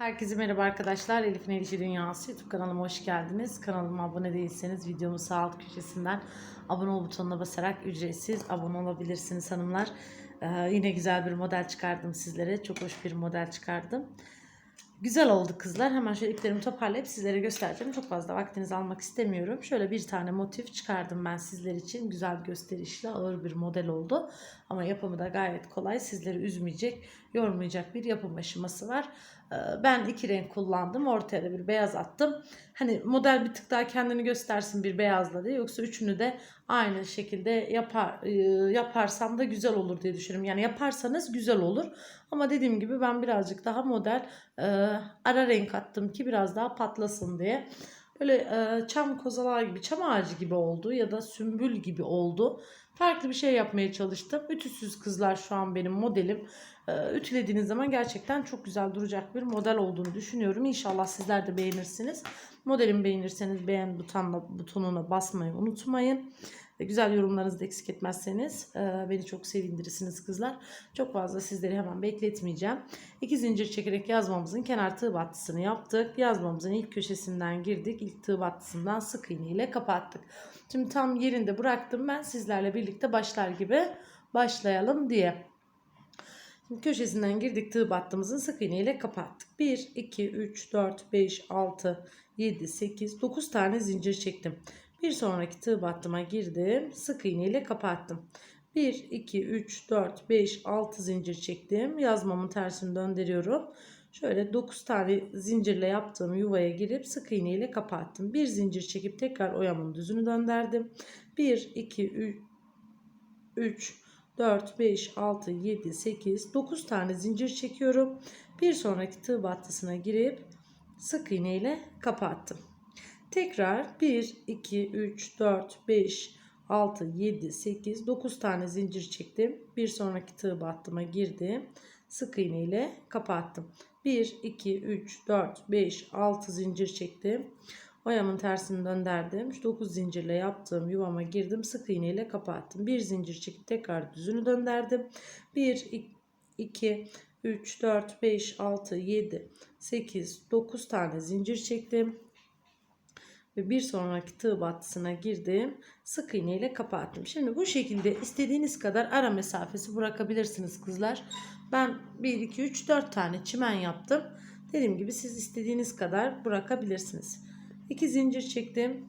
Herkese merhaba arkadaşlar. Elif'in Elişi Dünyası YouTube kanalıma hoş geldiniz. Kanalıma abone değilseniz videomun sağ alt köşesinden abone ol butonuna basarak ücretsiz abone olabilirsiniz hanımlar. Ee, yine güzel bir model çıkardım sizlere. Çok hoş bir model çıkardım. Güzel oldu kızlar. Hemen şöyle iplerimi toparlayıp sizlere göstereceğim. Çok fazla vaktinizi almak istemiyorum. Şöyle bir tane motif çıkardım ben sizler için. Güzel gösterişli ağır bir model oldu. Ama yapımı da gayet kolay. Sizleri üzmeyecek, yormayacak bir yapım aşaması var. Ee, Ben iki renk kullandım. Ortaya da bir beyaz attım. Hani model bir tık daha kendini göstersin bir beyazla diye. Yoksa üçünü de aynı şekilde yapar e, yaparsam da güzel olur diye düşünüyorum. Yani yaparsanız güzel olur. Ama dediğim gibi ben birazcık daha model e, ara renk attım ki biraz daha patlasın diye. Böyle e, çam kozalağı gibi, çam ağacı gibi oldu ya da sümbül gibi oldu. Farklı bir şey yapmaya çalıştım. Ütüsüz kızlar şu an benim modelim. E, ütülediğiniz zaman gerçekten çok güzel duracak bir model olduğunu düşünüyorum. İnşallah sizler de beğenirsiniz. Modelimi beğenirseniz beğen butonuna, butonuna basmayı unutmayın. Ve güzel yorumlarınızı da eksik etmezseniz e, beni çok sevindirirsiniz kızlar. Çok fazla sizleri hemen bekletmeyeceğim. İki zincir çekerek yazmamızın kenar tığ battısını yaptık. Yazmamızın ilk köşesinden girdik. İlk tığ battısından sık iğne ile kapattık. Şimdi tam yerinde bıraktım ben sizlerle birlikte başlar gibi başlayalım diye. Köşesinden girdik tığ battığımızın sık iğne ile kapattık. 1, 2, 3, 4, 5, 6, 7, 8, 9 tane zincir çektim. Bir sonraki tığ battıma girdim. Sık iğne ile kapattım. 1, 2, 3, 4, 5, 6 zincir çektim. Yazmamın tersini döndürüyorum. Şöyle 9 tane zincirle yaptığım yuvaya girip sık iğne ile kapattım. Bir zincir çekip tekrar oyamın düzünü döndürdüm. 1, 2, 3, 3, 4, 5, 6, 7, 8, 9 tane zincir çekiyorum. Bir sonraki tığ battısına girip sık iğne ile kapattım. Tekrar 1, 2, 3, 4, 5, 6, 7, 8, 9 tane zincir çektim. Bir sonraki tığ battıma girdim. Sık iğne ile kapattım. 1, 2, 3, 4, 5, 6 zincir çektim. Oyamın tersini döndürdüm. Şu 9 zincirle yaptığım yuvama girdim. Sık iğne ile kapattım. Bir zincir çekip tekrar düzünü döndürdüm. 1, 2, 3, 4, 5, 6, 7, 8, 9 tane zincir çektim ve bir sonraki tığ battısına girdim. Sık iğne ile kapattım. Şimdi bu şekilde istediğiniz kadar ara mesafesi bırakabilirsiniz kızlar. Ben 1 2 3 4 tane çimen yaptım. Dediğim gibi siz istediğiniz kadar bırakabilirsiniz. 2 zincir çektim.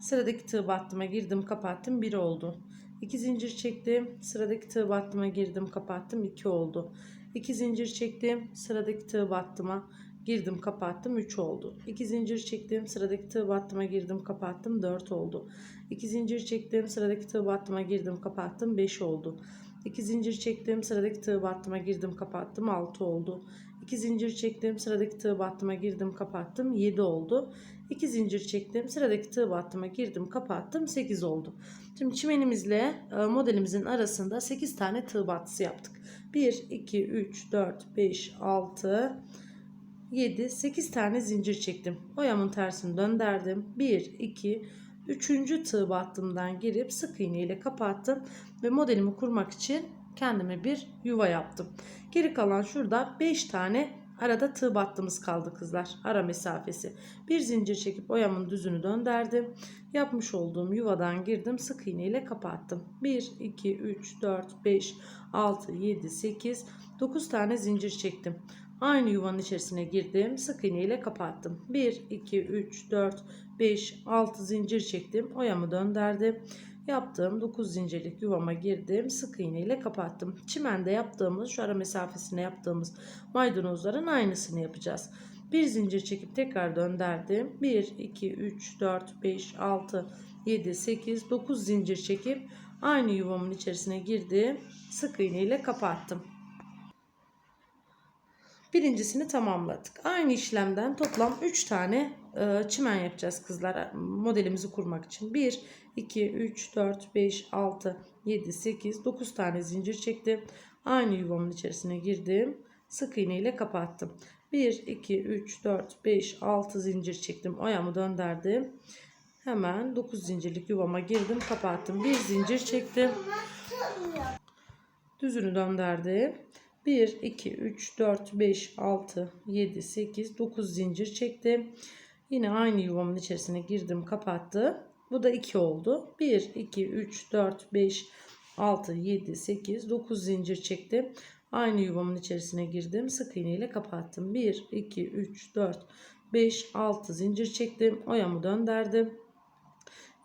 Sıradaki tığ battıma girdim, kapattım. 1 oldu. 2 zincir çektim. Sıradaki tığ battıma girdim, kapattım. 2 oldu. 2 zincir çektim. Sıradaki tığ battıma girdim kapattım 3 oldu. 2 zincir çektim sıradaki tığ battıma girdim kapattım 4 oldu. 2 zincir çektim sıradaki tığ battıma girdim kapattım 5 oldu. 2 zincir çektim sıradaki tığ battıma girdim kapattım 6 oldu. 2 zincir çektim sıradaki tığ battıma girdim kapattım 7 oldu. 2 zincir çektim sıradaki tığ battıma girdim kapattım 8 oldu. Şimdi çimenimizle e, modelimizin arasında 8 tane tığ battısı yaptık. 1 2 3 4 5 6 7, 8 tane zincir çektim. Oyamın tersini döndürdüm. 1, 2, 3. tığ battımdan girip sık iğne ile kapattım. Ve modelimi kurmak için kendime bir yuva yaptım. Geri kalan şurada 5 tane arada tığ battığımız kaldı kızlar. Ara mesafesi. Bir zincir çekip oyamın düzünü döndürdüm. Yapmış olduğum yuvadan girdim. Sık iğne ile kapattım. 1, 2, 3, 4, 5, 6, 7, 8, 9 tane zincir çektim. Aynı yuvanın içerisine girdim. Sık iğne ile kapattım. 1, 2, 3, 4, 5, 6 zincir çektim. Oyamı döndürdüm. Yaptığım 9 zincirlik yuvama girdim. Sık iğne ile kapattım. Çimende yaptığımız şu ara mesafesine yaptığımız maydanozların aynısını yapacağız. Bir zincir çekip tekrar döndürdüm. 1, 2, 3, 4, 5, 6, 7, 8, 9 zincir çekip aynı yuvamın içerisine girdim. Sık iğne ile kapattım. Birincisini tamamladık. Aynı işlemden toplam 3 tane e, çimen yapacağız kızlar modelimizi kurmak için. 1, 2, 3, 4, 5, 6, 7, 8, 9 tane zincir çektim. Aynı yuvamın içerisine girdim. Sık iğne ile kapattım. 1, 2, 3, 4, 5, 6 zincir çektim. Oyamı döndürdüm. Hemen 9 zincirlik yuvama girdim kapattım. Bir zincir çektim. Düzünü döndürdüm. 1, 2, 3, 4, 5, 6, 7, 8, 9 zincir çektim. Yine aynı yuvamın içerisine girdim kapattım. Bu da 2 oldu. 1, 2, 3, 4, 5, 6, 7, 8, 9 zincir çektim. Aynı yuvamın içerisine girdim. Sık iğne ile kapattım. 1, 2, 3, 4, 5, 6 zincir çektim. Oyamı döndürdüm.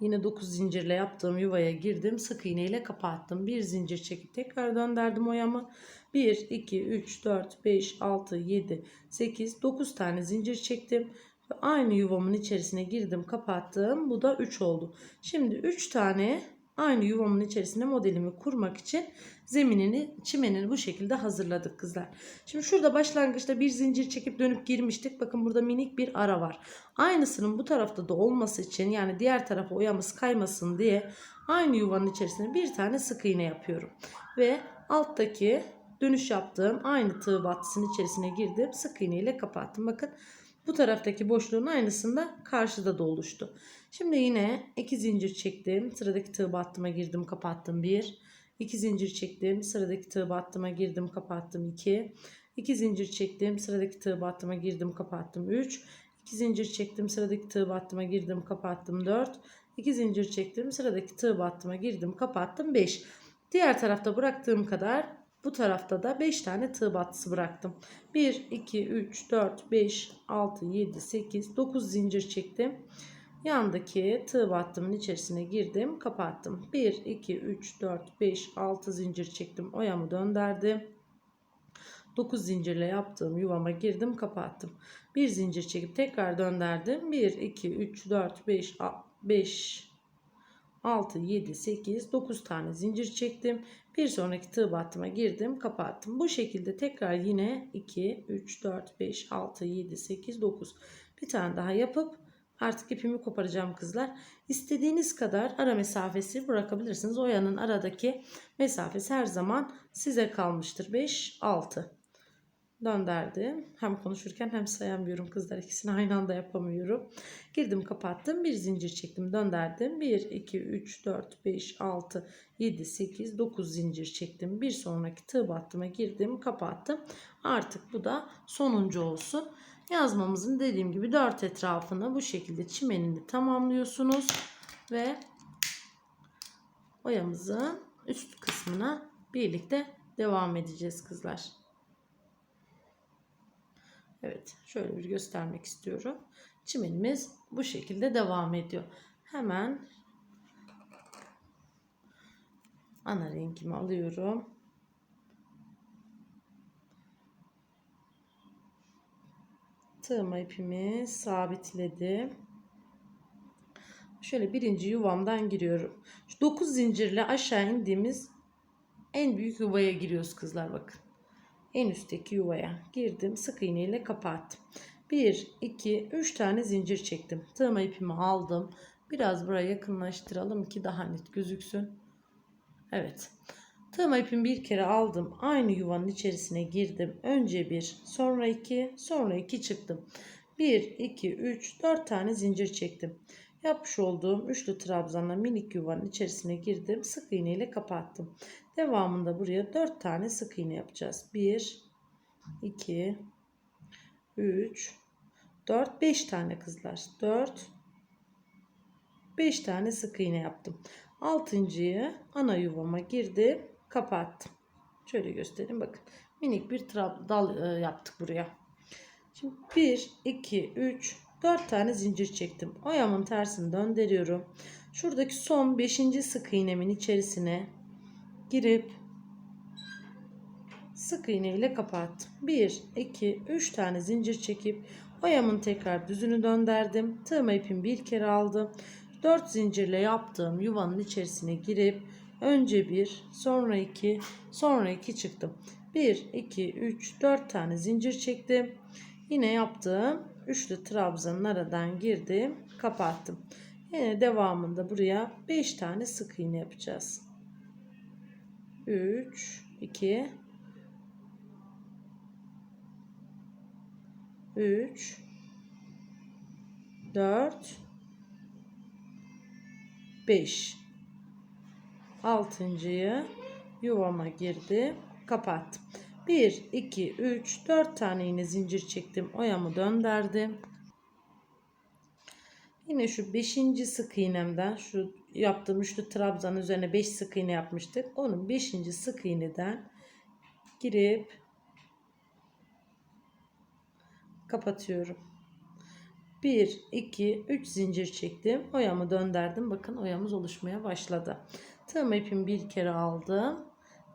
Yine 9 zincirle yaptığım yuvaya girdim. Sık iğne ile kapattım. Bir zincir çekip tekrar döndürdüm oyamı. 1, 2, 3, 4, 5, 6, 7, 8, 9 tane zincir çektim. Ve aynı yuvamın içerisine girdim kapattım. Bu da 3 oldu. Şimdi 3 tane aynı yuvamın içerisine modelimi kurmak için zeminini çimenini bu şekilde hazırladık kızlar. Şimdi şurada başlangıçta bir zincir çekip dönüp girmiştik. Bakın burada minik bir ara var. Aynısının bu tarafta da olması için yani diğer tarafa oyamız kaymasın diye aynı yuvanın içerisine bir tane sık iğne yapıyorum. Ve alttaki dönüş yaptığım aynı tığ battısının içerisine girdim. Sık iğne ile kapattım. Bakın bu taraftaki boşluğun aynısında karşıda da oluştu. Şimdi yine iki zincir çektim. Sıradaki tığ battıma girdim kapattım. 1. 2 zincir çektim. Sıradaki tığ battıma girdim kapattım. 2. 2 zincir çektim. Sıradaki tığ battıma girdim kapattım. 3. 2 zincir çektim. Sıradaki tığ battıma girdim kapattım. 4. 2 zincir çektim. Sıradaki tığ battıma girdim kapattım. 5. Diğer tarafta bıraktığım kadar bu tarafta da 5 tane tığ battısı bıraktım. 1, 2, 3, 4, 5, 6, 7, 8, 9 zincir çektim. Yandaki tığ battımın içerisine girdim. Kapattım. 1, 2, 3, 4, 5, 6 zincir çektim. Oyamı döndürdüm. 9 zincirle yaptığım yuvama girdim. Kapattım. Bir zincir çekip tekrar döndürdüm. 1, 2, 3, 4, 5, 5, 6, 7, 8, 9 tane zincir çektim. Bir sonraki tığ battıma girdim. Kapattım. Bu şekilde tekrar yine 2, 3, 4, 5, 6, 7, 8, 9 bir tane daha yapıp Artık ipimi koparacağım kızlar. İstediğiniz kadar ara mesafesi bırakabilirsiniz. Oyanın aradaki mesafesi her zaman size kalmıştır. 5, 6. Döndürdüm. Hem konuşurken hem sayamıyorum kızlar. İkisini aynı anda yapamıyorum. Girdim kapattım. Bir zincir çektim. Döndürdüm. 1, 2, 3, 4, 5, 6, 7, 8, 9 zincir çektim. Bir sonraki tığ battıma girdim. Kapattım. Artık bu da sonuncu olsun. Yazmamızın dediğim gibi dört etrafını bu şekilde çimenini tamamlıyorsunuz ve oyamızın üst kısmına birlikte devam edeceğiz kızlar. Evet şöyle bir göstermek istiyorum. Çimenimiz bu şekilde devam ediyor. Hemen ana rengimi alıyorum. tığıma ipimi sabitledim. Şöyle birinci yuvamdan giriyorum. Şu 9 zincirle aşağı indiğimiz en büyük yuvaya giriyoruz kızlar bakın. En üstteki yuvaya girdim. Sık iğne ile kapattım. 1, 2, 3 tane zincir çektim. Tığıma ipimi aldım. Biraz buraya yakınlaştıralım ki daha net gözüksün. Evet. Tığıma ipimi bir kere aldım. Aynı yuvanın içerisine girdim. Önce bir, sonra iki, sonra iki çıktım. 1, 2, 3, 4 tane zincir çektim. Yapmış olduğum üçlü trabzanla minik yuvanın içerisine girdim. Sık iğne ile kapattım. Devamında buraya 4 tane sık iğne yapacağız. 1, 2, 3, 4, 5 tane kızlar. 4, 5 tane sık iğne yaptım. Altıncıyı ana yuvama girdim kapattım. Şöyle göstereyim bakın. Minik bir dal e, yaptık buraya. Şimdi 1, 2, 3, 4 tane zincir çektim. Oyamın tersini döndürüyorum. Şuradaki son 5. sık iğnemin içerisine girip sık iğne ile kapattım. 1, 2, 3 tane zincir çekip oyamın tekrar düzünü döndürdüm. Tığma ipimi bir kere aldım. 4 zincirle yaptığım yuvanın içerisine girip Önce bir, sonra iki, sonra iki çıktım. 1, 2, 3, 4 tane zincir çektim. Yine yaptığım üçlü trabzanın aradan girdim, kapattım. Yine devamında buraya 5 tane sık iğne yapacağız. 3, 2, 3, 4, 5 altıncıyı yuvama girdi kapattım. 1 2 3 4 tane yine zincir çektim oyamı döndürdüm yine şu 5. sık iğnemden şu yaptığım üçlü trabzanın üzerine 5 sık iğne yapmıştık. Onun 5. sık iğneden girip kapatıyorum. 1 2 3 zincir çektim. Oyamı döndürdüm. Bakın oyamız oluşmaya başladı. Tığım ipimi bir kere aldım.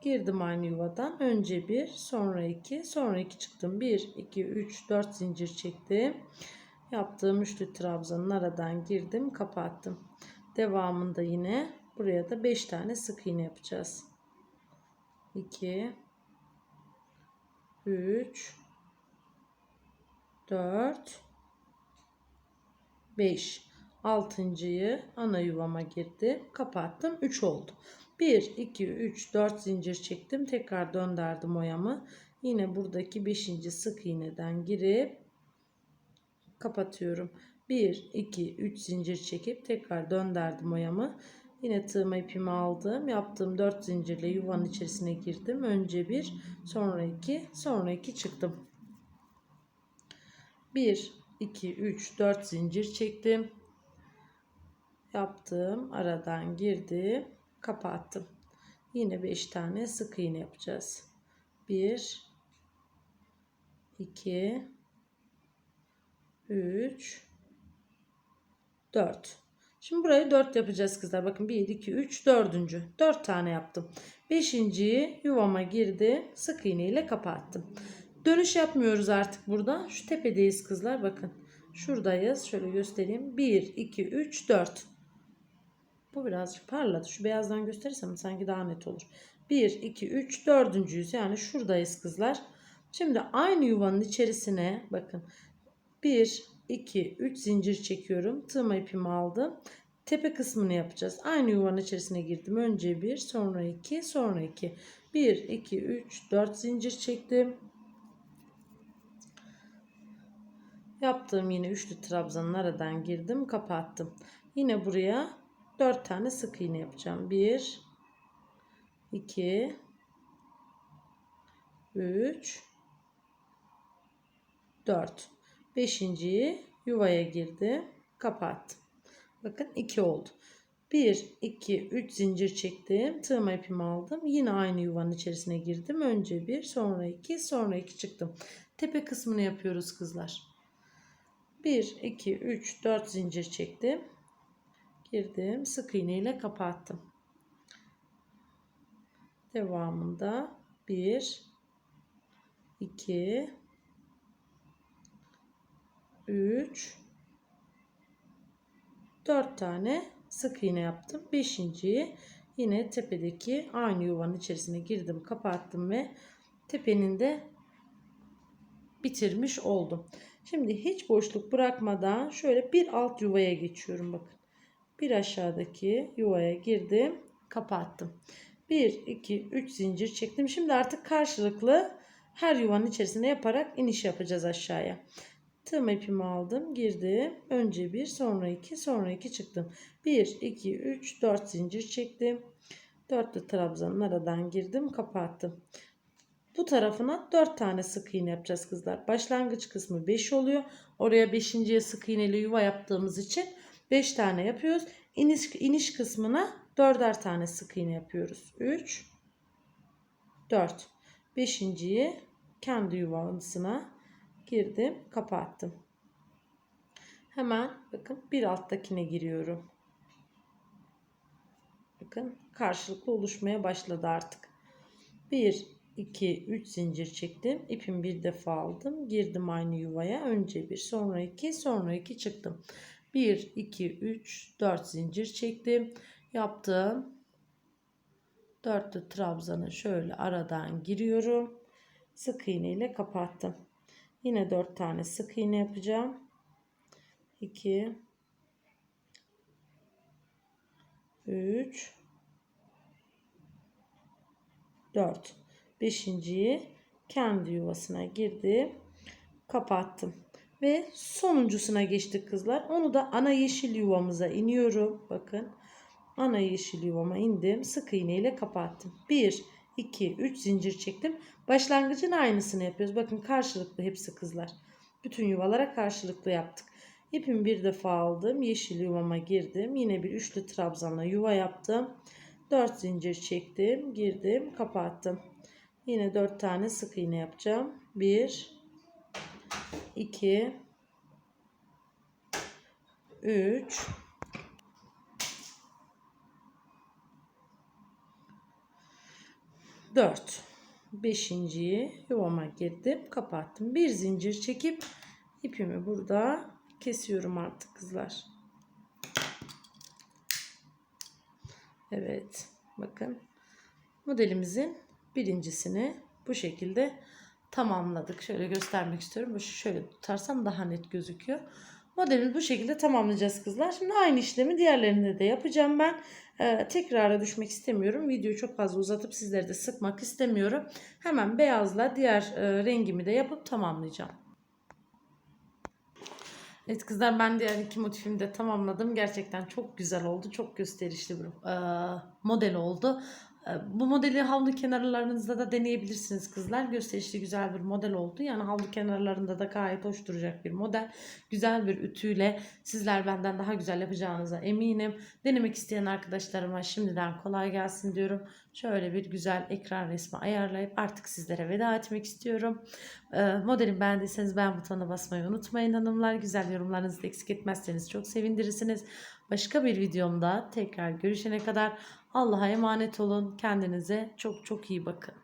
Girdim aynı yuvadan. Önce bir sonra iki sonra iki çıktım. 1 2 3 4 zincir çektim yaptığım üçlü trabzanın aradan girdim kapattım. Devamında yine buraya da 5 tane sık iğne yapacağız. 2 3 4 5 altıncıyı ana yuvama girdim kapattım 3 oldu. 1 2 3 4 zincir çektim tekrar döndürdüm oyamı. Yine buradaki 5. sık iğneden girip kapatıyorum. 1 2 3 zincir çekip tekrar döndürdüm oyamı. Yine tığıma ipimi aldım. Yaptığım 4 zincirle yuvanın içerisine girdim. Önce bir sonra iki sonra iki çıktım. 1 2 3 4 zincir çektim. Yaptım aradan girdim. Kapattım. Yine 5 tane sık iğne yapacağız. 1 2 3 4 Şimdi burayı 4 yapacağız kızlar. Bakın 1, 2, 3, 4. 4 tane yaptım. 5.yi yuvama girdi. Sık iğne ile kapattım. Dönüş yapmıyoruz artık burada. Şu tepedeyiz kızlar. Bakın. Şuradayız. Şöyle göstereyim. 1, 2, 3, 4. Bu birazcık parladı. Şu beyazdan gösterirsem sanki daha net olur. 1, 2, 3, 4. Yani şuradayız kızlar. Şimdi aynı yuvanın içerisine bakın. 1, 2, 3 zincir çekiyorum. Tığma ipimi aldım. Tepe kısmını yapacağız. Aynı yuvanın içerisine girdim. Önce 1, sonra 2, sonra 2. 1, 2, 3, 4 zincir çektim. Yaptığım yine üçlü trabzanın aradan girdim. Kapattım. Yine buraya 4 tane sık iğne yapacağım. 1, 2, 3, 4. Beşinciyi yuvaya girdi. Kapattım. Bakın 2 oldu. 1, 2, 3 zincir çektim. Tığıma ipimi aldım. Yine aynı yuvanın içerisine girdim. Önce 1, sonra 2, sonra 2 çıktım. Tepe kısmını yapıyoruz kızlar. 1, 2, 3, 4 zincir çektim. Girdim. Sık iğne ile kapattım. Devamında 1, 2, 3 4 tane sık iğne yaptım. 5.yi yine tepedeki aynı yuvanın içerisine girdim, kapattım ve tepenin de bitirmiş oldum. Şimdi hiç boşluk bırakmadan şöyle bir alt yuvaya geçiyorum bakın. Bir aşağıdaki yuvaya girdim, kapattım. 1 2 3 zincir çektim. Şimdi artık karşılıklı her yuvanın içerisine yaparak iniş yapacağız aşağıya. Tığım ipimi aldım. Girdim. Önce bir sonra iki sonra iki çıktım. 1, 2, 3, 4 zincir çektim. Dörtlü trabzanın aradan girdim. Kapattım. Bu tarafına 4 tane sık iğne yapacağız kızlar. Başlangıç kısmı 5 oluyor. Oraya 5.ye sık iğneli yuva yaptığımız için 5 tane yapıyoruz. İniş, iniş kısmına 4'er tane sık iğne yapıyoruz. 3 4 5.yi kendi yuvasına girdim kapattım. Hemen bakın bir alttakine giriyorum. Bakın karşılıklı oluşmaya başladı artık. 1 2 3 zincir çektim. İpimi bir defa aldım. Girdim aynı yuvaya. Önce bir sonra iki sonra iki çıktım. 1 2 3 4 zincir çektim. Yaptım dörtlü trabzanı şöyle aradan giriyorum. Sık iğne ile kapattım Yine 4 tane sık iğne yapacağım. 2 3 4 Beşinciyi kendi yuvasına girdi. Kapattım. Ve sonuncusuna geçtik kızlar. Onu da ana yeşil yuvamıza iniyorum. Bakın. Ana yeşil yuvama indim. Sık iğne ile kapattım. 1 2, 3 zincir çektim. Başlangıcın aynısını yapıyoruz. Bakın karşılıklı hepsi kızlar. Bütün yuvalara karşılıklı yaptık. İpimi bir defa aldım. Yeşil yuvama girdim. Yine bir üçlü trabzanla yuva yaptım. 4 zincir çektim. Girdim. Kapattım. Yine 4 tane sık iğne yapacağım. 1 2 3 4 Beşinciyi yuvama girdim. Kapattım. Bir zincir çekip ipimi burada kesiyorum artık kızlar. Evet. Bakın. Modelimizin birincisini bu şekilde tamamladık. Şöyle göstermek istiyorum. Şöyle tutarsam daha net gözüküyor. Modelimizi bu şekilde tamamlayacağız kızlar. Şimdi aynı işlemi diğerlerinde de yapacağım ben. Ee, tekrara düşmek istemiyorum. Videoyu çok fazla uzatıp sizleri de sıkmak istemiyorum. Hemen beyazla diğer e, rengimi de yapıp tamamlayacağım. Evet kızlar ben diğer iki motifimi de tamamladım. Gerçekten çok güzel oldu. Çok gösterişli bir e, model oldu. E, Bu modeli havlu kenarlarınızda da deneyebilirsiniz kızlar. Gösterişli güzel bir model oldu. Yani havlu kenarlarında da gayet hoş duracak bir model. Güzel bir ütüyle sizler benden daha güzel yapacağınıza eminim. Denemek isteyen arkadaşlarıma şimdiden kolay gelsin diyorum. Şöyle bir güzel ekran resmi ayarlayıp artık sizlere veda etmek istiyorum. E, Modelimi beğendiyseniz beğen butonuna basmayı unutmayın hanımlar. Güzel yorumlarınızı eksik etmezseniz çok sevindirirsiniz. Başka bir videomda tekrar görüşene kadar Allah'a emanet olun. Kendinize çok çok iyi bakın.